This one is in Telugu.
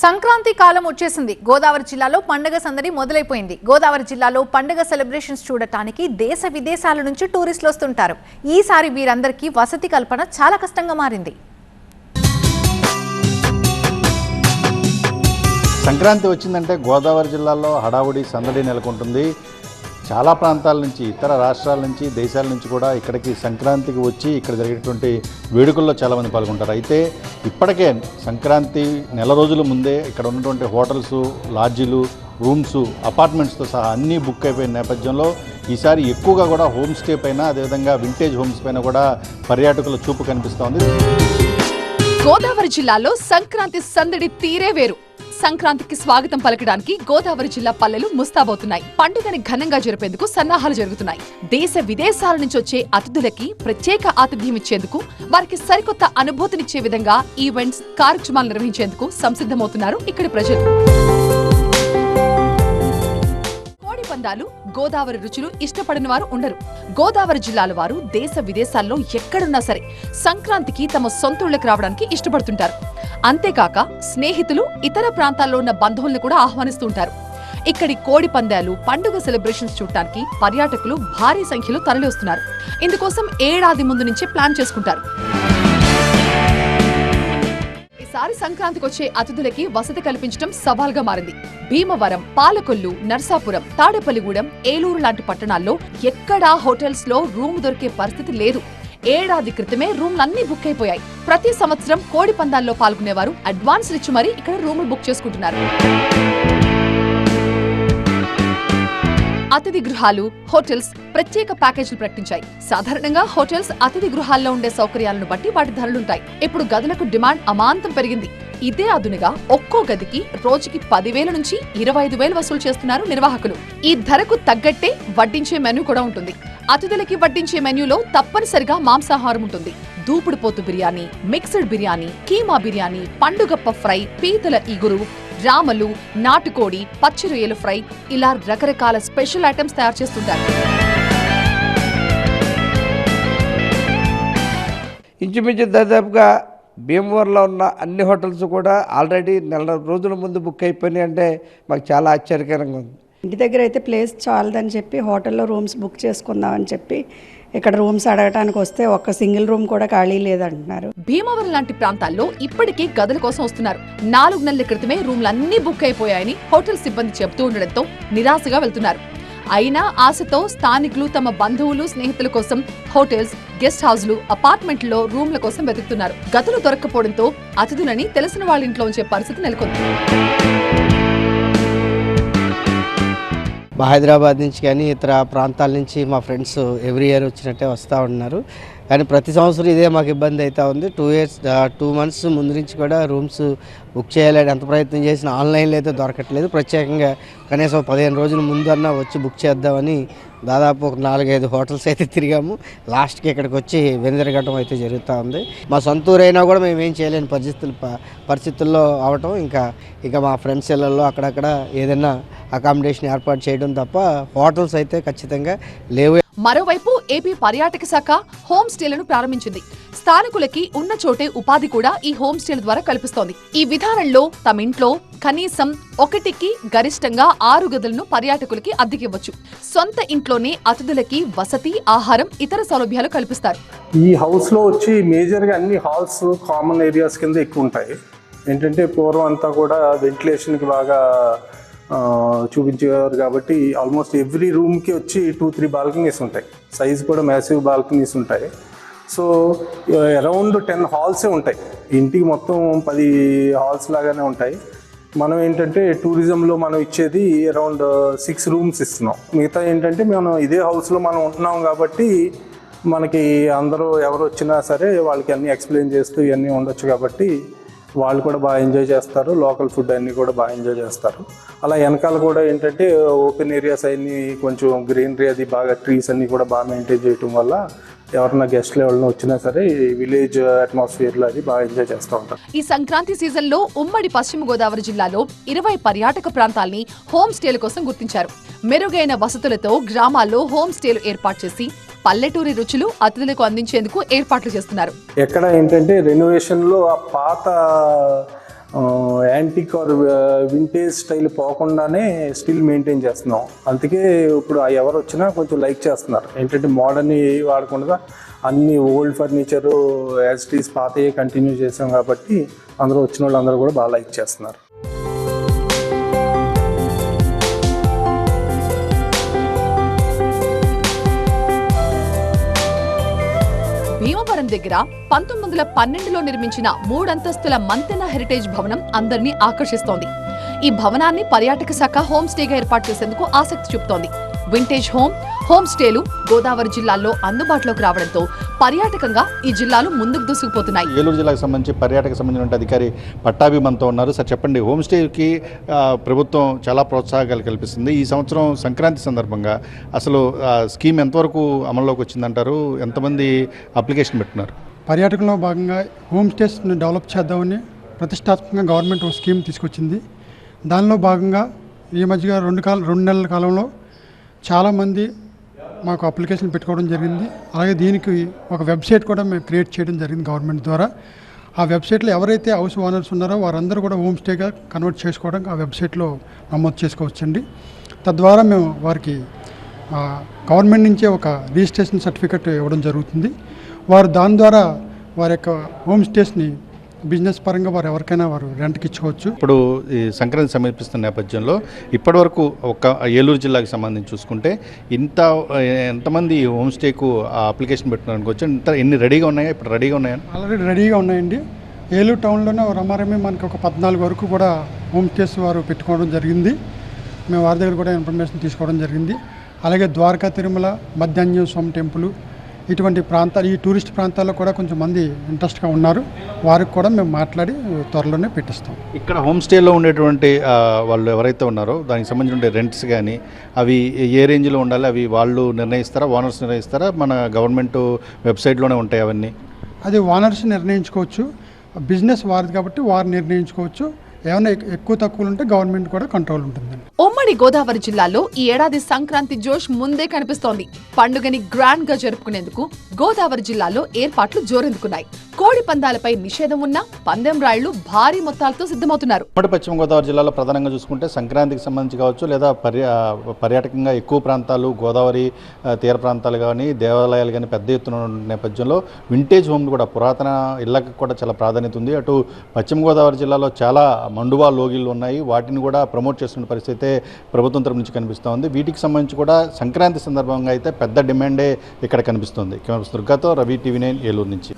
సంక్రాంతి కాలం వచ్చేసింది. గోదావరి జిల్లాలో పండుగ సందడి మొదలైపోయింది. గోదావరి జిల్లాలో పండుగ సెలబ్రేషన్స్ చూడటానికి దేశ విదేశాల నుంచి టూరిస్టులు వస్తుంటారు. ఈసారి వీరందరికీ వసతి కల్పన చాలా కష్టంగా మారింది. సంక్రాంతి వచ్చిందంటే గోదావరి జిల్లాలో హడావుడి సందడి నెలకొంటుంది. చాలా ప్రాంతాల నుంచి ఇతర రాష్ట్రాల నుంచి దేశాల నుంచి కూడా ఇక్కడికి సంక్రాంతికి వచ్చి ఇక్కడ జరిగేటువంటి వేడుకల్లో చాలామంది పాల్గొంటారు. అయితే ఇప్పటికే సంక్రాంతి నెల రోజుల ముందే ఇక్కడ ఉన్నటువంటి హోటల్స్ లాడ్జీలు రూమ్స్ అపార్ట్మెంట్స్తో సహా అన్నీ బుక్ అయిపోయిన నేపథ్యంలో ఈసారి ఎక్కువగా కూడా హోమ్ స్టే పైన అదేవిధంగా వింటేజ్ హోమ్స్ పైన కూడా పర్యాటకుల చూపు కనిపిస్తోంది గోదావరి జిల్లాలో సంక్రాంతి సందడి తీరే వేరు. సంక్రాంతికి స్వాగతం పలకడానికి గోదావరి జిల్లా పల్లెలు ముస్తాబవుతున్నాయి. పండుగని ఘనంగా జరిపేందుకు సన్నాహాలు జరుగుతున్నాయి. దేశ విదేశాల నుంచి వచ్చే అతిథులకి ప్రత్యేక ఆతిథ్యం ఇచ్చేందుకు వారికి సరికొత్త అనుభూతినిచ్చే విధంగా ఈవెంట్స్ కార్యక్రమాలు నిర్వహించేందుకు సంసిద్ధమవుతున్నారు ఇక్కడి ప్రజలు. కోడి పందాలు గోదావరి రుచులు ఇష్టపడిన వారు ఉండరు. గోదావరి జిల్లాల వారు దేశ విదేశాల్లో ఎక్కడున్నా సరే సంక్రాంతికి తమ సొంతూళ్ళకి రావడానికి ఇష్టపడుతుంటారు. అంతేకాక స్నేహితులు ఇతర ప్రాంతాల్లో ఉన్న బంధువుల్ని కూడా ఆహ్వానిస్తుంటారు. ఇక్కడి కోడి పందాలు పండుగ సెలబ్రేషన్స్ చూడటానికి పర్యాటకులు భారీ సంఖ్యలో తరలివస్తున్నారు. ఇందుకోసం ఏడాది ముందు నుంచే ప్లాన్ చేసుకుంటారు. ఈసారి సంక్రాంతికి వచ్చే అతిథులకి వసతి కల్పించడం సవాల్గా మారింది. భీమవరం పాలకొల్లు నర్సాపురం తాడేపల్లిగూడెం ఏలూరు లాంటి పట్టణాల్లో ఎక్కడా హోటల్స్లో రూమ్ దొరికే పరిస్థితి లేదు. ఏడాది క్రితమే రూమ్లన్నీ బుక్ అయిపోయాయి. ప్రతి సంవత్సరం కోడి పందాల్లో పాల్గొనేవారు అడ్వాన్స్ ఇచ్చి మరీ ఇక్కడ రూములు బుక్ చేసుకుంటున్నారు. అతిథి గృహాలు హోటల్స్ ప్రత్యేక ప్యాకేజీలు ప్రకటించాయి. సాధారణంగా హోటల్స్ అతిథి గృహాల్లో ఉండే సౌకర్యాలను బట్టి వాటి ధరలుంటాయి. ఇప్పుడు గదులకు డిమాండ్ అమాంతం పెరిగింది. ఇదే అదునుగా ఒక్కో గదికి రోజుకి పదివేల నుంచి ఇరవై ఐదు వేలు వసూలు చేస్తున్నారు నిర్వాహకులు. ఈ ధరకు తగ్గట్టే వడ్డించే మెనూ కూడా ఉంటుంది. అతిథులకి వడ్డించే మెన్యూలో తప్పనిసరిగా మాంసాహారం ఉంటుంది. దూపుడు పోతు బిర్యానీ మిక్స్డ్ బిర్యానీ కీమా బిర్యానీ పండుగప్ప ఫ్రై పీతల ఇగురు రామలు నాటుకోడి పచ్చి రొయ్యలు ఫ్రై ఇలా రకరకాల స్పెషల్ ఐటమ్స్ తయారు చేస్తుంటారు. ఇంచుమించు దాదాపుగా భీమవరంలో ఉన్న అన్ని హోటల్స్ కూడా ఆల్రెడీ నెల రోజుల ముందు బుక్ అయిపోయినాయి అంటే మాకు చాలా ఆశ్చర్యకరంగా ఉంది. ఇంటి దగ్గర అయితే ప్లేస్ చాలదని చెప్పి హోటల్లో రూమ్స్ బుక్ చేసుకుందామని చెప్పి ఇక్కడ రూమ్స్ అడగటానికి వస్తే ఒక్క సింగిల్ రూమ్ కూడా ఖాళీ లేదంటున్నారు. భీమవరం లాంటి ప్రాంతాల్లో ఇప్పటికే గదుల కోసం వస్తున్నారు. నాలుగు నెలల క్రితమే రూమ్లన్నీ బుక్ అయిపోయాయని హోటల్ సిబ్బంది చెబుతూ ఉండడంతో నిరాశగా వెళ్తున్నారు. అయినా ఆశతో స్థానికులు తమ బంధువులు స్నేహితుల కోసం హోటల్స్ గెస్ట్ హౌస్లు అపార్ట్మెంట్లో రూమ్ల కోసం వెతుకుతున్నారు. గదులు దొరక్కపోవడంతో అతిథులని తెలిసిన వాళ్ళ ఇంట్లో ఉంచే పరిస్థితి నెలకొంది. మా హైదరాబాద్ నుంచి కానీ ఇతర ప్రాంతాల నుంచి మా ఫ్రెండ్స్ ఎవ్రీ ఇయర్ వచ్చినట్టే వస్తూ ఉన్నారు. కానీ ప్రతి సంవత్సరం ఇదే మాకు ఇబ్బంది అవుతూ ఉంది. టూ ఇయర్స్ టూ మంత్స్ ముందు నుంచి కూడా రూమ్స్ బుక్ చేయాలని ఎంత ప్రయత్నం చేసినా ఆన్లైన్లో అయితే దొరకట్లేదు. ప్రత్యేకంగా కనీసం పదిహేను రోజుల ముందన్నా వచ్చి బుక్ చేద్దామని దాదాపు ఒక నాలుగైదు హోటల్స్ అయితే తిరిగాము. లాస్ట్కి ఇక్కడికి వచ్చి వెనుదిరగటం అయితే జరుగుతూ ఉంది. మా సొంతూరు అయినా కూడా మేము ఏం చేయలేని పరిస్థితులు పరిస్థితుల్లో అవటం. ఇంకా ఇంకా మా ఫ్రెండ్స్ ఇళ్ళల్లో అక్కడక్కడ ఏదైనా అకామిడేషన్ ఏర్పాటు చేయడం తప్ప హోటల్స్ అయితే ఖచ్చితంగా లేవు. మరోవైపు ఏపీ పర్యాటక శాఖ హోమ్ స్టేలను ప్రారంభించింది. స్థానికులకి ఉన్న చోటే ఉపాధి కూడా ఈ హోమ్ స్టేల ద్వారా కల్పిస్తోంది. ఈ విధానంలో తమ ఇంట్లో కనీసం ఒకటికి గరిష్టంగా ఆరు గదులను పర్యాటకులకి అద్దెకివ్వచ్చు. సొంత ఇంట్లోనే అతిథులకి వసతి ఆహారం ఇతర సౌలభ్యాలు కల్పిస్తారు. ఈ హౌస్లో వచ్చి మేజర్గా అన్ని హాల్స్ కామన్ ఏరియాస్ కింద ఎక్కువ ఉంటాయి. ఏంటంటే పూర్వం అంతా కూడా వెంటిలేషన్కి బాగా ఆ, చూపించేవారు కాబట్టి ఆల్మోస్ట్ ఎవ్రీ రూమ్కి వచ్చి టూ త్రీ బాల్కనీస్ ఉంటాయి. సైజ్ కూడా మ్యాసివ్ బాల్కనీస్ ఉంటాయి. సో అరౌండ్ టెన్ హాల్సే ఉంటాయి. ఇంటికి మొత్తం పది హాల్స్ లాగానే ఉంటాయి. మనం ఏంటంటే టూరిజంలో మనం ఇచ్చేది అరౌండ్ సిక్స్ రూమ్స్ ఇస్తున్నాం. మిగతా ఏంటంటే మనం ఇదే హౌస్లో మనం ఉంటున్నాం కాబట్టి మనకి అందరూ ఎవరు వచ్చినా సరే వాళ్ళకి అన్నీ ఎక్స్ప్లెయిన్ చేస్తూ ఇవన్నీ ఉండొచ్చు కాబట్టి వాళ్ళు కూడా బాగా ఎంజాయ్ చేస్తారు లోకల్ ఫుడ్ అన్నీ కూడా బాగా ఎంజాయ్ చేస్తారు. అలా వెనకాల కూడా ఏంటంటే ఓపెన్ ఏరియాస్ అన్నీ కొంచెం గ్రీనరీ అది బాగా ట్రీస్ అన్నీ కూడా బాగా మెయింటైన్ చేయటం వల్ల ఎవరన్నా గెస్ట్లు ఎవరైనా వచ్చినా సరే విలేజ్ అట్మాస్ఫియర్లో అది బాగా ఎంజాయ్ చేస్తూ ఉంటారు. ఈ సంక్రాంతి సీజన్లో ఉమ్మడి పశ్చిమ గోదావరి జిల్లాలో ఇరవై పర్యాటక ప్రాంతాల్ని హోమ్ స్టేల కోసం గుర్తించారు. మెరుగైన వసతులతో గ్రామాల్లో హోమ్ స్టేలు ఏర్పాటు చేసి పల్లెటూరి రుచులు అతిథులకు అందించేందుకు ఏర్పాట్లు చేస్తున్నారు. ఎక్కడ ఏంటంటే రెనోవేషన్లో ఆ పాత యాంటిక్ ఆర్ వింటేజ్ స్టైల్ పోకుండానే స్టిల్ మెయింటైన్ చేస్తున్నాం. అందుకే ఇప్పుడు ఎవరు వచ్చినా కొంచెం లైక్ చేస్తున్నారు. ఏంటంటే మోడర్న్ వాడకుండా అన్ని ఓల్డ్ ఫర్నిచర్ యాజ్ టీస్ పాతయే కంటిన్యూ చేసాం కాబట్టి అందరూ వచ్చిన వాళ్ళు అందరూ కూడా బాగా లైక్ చేస్తున్నారు. దగ్గర పంతొమ్మిది వందల పన్నెండులో నిర్మించిన మూడంతస్తుల మంతెన హెరిటేజ్ భవనం అందరినీ ఆకర్షిస్తోంది. ఈ భవనాన్ని పర్యాటక శాఖ హోమ్ స్టేగా ఏర్పాటు చేసేందుకు ఆసక్తి చూపుతోంది. వింటేజ్ హోమ్ హోమ్ స్టేలు గోదావరి జిల్లాల్లో అందుబాటులోకి రావడంతో పర్యాటకంగా ఈ జిల్లాలు ముందుకు దూసుకుపోతున్నాయి. ఏలూరు జిల్లాకు సంబంధించి పర్యాటక సంబంధించిన అధికారి పట్టాభి మనతో ఉన్నారు. సార్ చెప్పండి హోమ్ స్టేకి ప్రభుత్వం చాలా ప్రోత్సాహకాలు కల్పిస్తుంది. ఈ సంవత్సరం సంక్రాంతి సందర్భంగా అసలు స్కీమ్ ఎంతవరకు అమల్లోకి వచ్చిందంటారు? ఎంతమంది అప్లికేషన్ పెట్టినారు పర్యాటకంలో భాగంగా హోమ్ స్టేస్ని డెవలప్ చేద్దామని ప్రతిష్టాత్మకంగా గవర్నమెంట్ ఒక స్కీమ్ తీసుకొచ్చింది. దానిలో భాగంగా ఈ మధ్యగా రెండు కాల రెండు నెలల కాలంలో చాలామంది మాకు అప్లికేషన్ పెట్టుకోవడం జరిగింది. అలాగే దీనికి ఒక వెబ్సైట్ కూడా మేము క్రియేట్ చేయడం జరిగింది గవర్నమెంట్ ద్వారా. ఆ వెబ్సైట్లో ఎవరైతే హౌస్ ఓనర్స్ ఉన్నారో వారందరూ కూడా హోమ్ స్టేగా కన్వర్ట్ చేసుకోవడానికి ఆ వెబ్సైట్లో నమోదు చేసుకోవచ్చండి. తద్వారా మేము వారికి గవర్నమెంట్ నుంచే ఒక రిజిస్ట్రేషన్ సర్టిఫికెట్ ఇవ్వడం జరుగుతుంది. వారు దాని ద్వారా వారి యొక్క హోమ్ స్టేస్ని బిజినెస్ పరంగా వారు ఎవరికైనా వారు రెంట్కి ఇచ్చుకోవచ్చు. ఇప్పుడు ఈ సంక్రాంతి సమీపిస్తున్న నేపథ్యంలో ఇప్పటివరకు ఒక ఏలూరు జిల్లాకి సంబంధించి చూసుకుంటే ఇంత ఎంతమంది హోమ్ స్టేకు అప్లికేషన్ పెట్టడానికి వచ్చి ఇంత ఎన్ని రెడీగా ఉన్నాయా? ఇప్పుడు రెడీగా ఉన్నాయా? ఆల్రెడీ రెడీగా ఉన్నాయండి. ఏలూరు టౌన్లోనే రమారమి మనకి ఒక పద్నాలుగు వరకు కూడా హోమ్ స్టేస్ వారు పెట్టుకోవడం జరిగింది. మేము వారి దగ్గర కూడా ఇన్ఫర్మేషన్ తీసుకోవడం జరిగింది. అలాగే ద్వారకా తిరుమల మధ్యాహ్నం స్వామి టెంపుల్ ఇటువంటి ప్రాంతాలు ఈ టూరిస్ట్ ప్రాంతాల్లో కూడా కొంచెం మంది ఇంట్రెస్ట్గా ఉన్నారు. వారికి కూడా మేము మాట్లాడి త్వరలోనే పెట్టిస్తాం. ఇక్కడ హోమ్ స్టేలో ఉండేటువంటి వాళ్ళు ఎవరైతే ఉన్నారో దానికి సంబంధించిన రెంట్స్ కానీ అవి ఏ రేంజ్లో ఉండాలి అవి వాళ్ళు నిర్ణయిస్తారా ఓనర్స్ నిర్ణయిస్తారా? మన గవర్నమెంట్ వెబ్సైట్లోనే ఉంటాయి అవన్నీ. అది ఓనర్స్ నిర్ణయించుకోవచ్చు. బిజినెస్ వారిది కాబట్టి వారు నిర్ణయించుకోవచ్చు. ఏమైనా ఎక్- ఎక్కువ తక్కువలు ఉంటే గవర్నమెంట్ కూడా కంట్రోల్ ఉంటుందండి. ఉమ్మడి గోదావరి జిల్లాలో ఈ ఏడాది సంక్రాంతి జోష్ ముందే కనిపిస్తోంది. పండుగని గ్రాండ్గా జరుపుకునేందుకు గోదావరి జిల్లాలో ఏర్పాట్లు జోరెందుకున్నాయి. కోడి పందాలపై నిషేధం ఉన్నా పందెం రాళ్ళు భారీ మొత్తాలతో సిద్ధమవుతున్నారు. ఉమ్మడి పశ్చిమ గోదావరి జిల్లాలో ప్రధానంగా చూసుకుంటే సంక్రాంతికి సంబంధించి కావచ్చు లేదా పర్యా పర్యాటకంగా ఎక్కువ ప్రాంతాలు గోదావరి తీర ప్రాంతాలు కానీ దేవాలయాలు కానీ పెద్ద ఎత్తున నేపథ్యంలో వింటేజ్ హోమ్ కూడా పురాతన ఇళ్ళకి కూడా చాలా ప్రాధాన్యత ఉంది. అటు పశ్చిమ గోదావరి జిల్లాలో చాలా మండువా లోగిళ్ళు ఉన్నాయి. వాటిని కూడా ప్రమోట్ చేస్తున్న పరిస్థితి ప్రభుత్వం తరపు నుంచి కనిపిస్తూ ఉంది వీటికి సంబంధించి కూడా సంక్రాంతి సందర్భంగా అయితే పెద్ద డిమాండే ఇక్కడ కనిపిస్తుంది. కెమెరా దుర్గాతో రవి టీవీ నైన్ ఏలూరు నుంచి.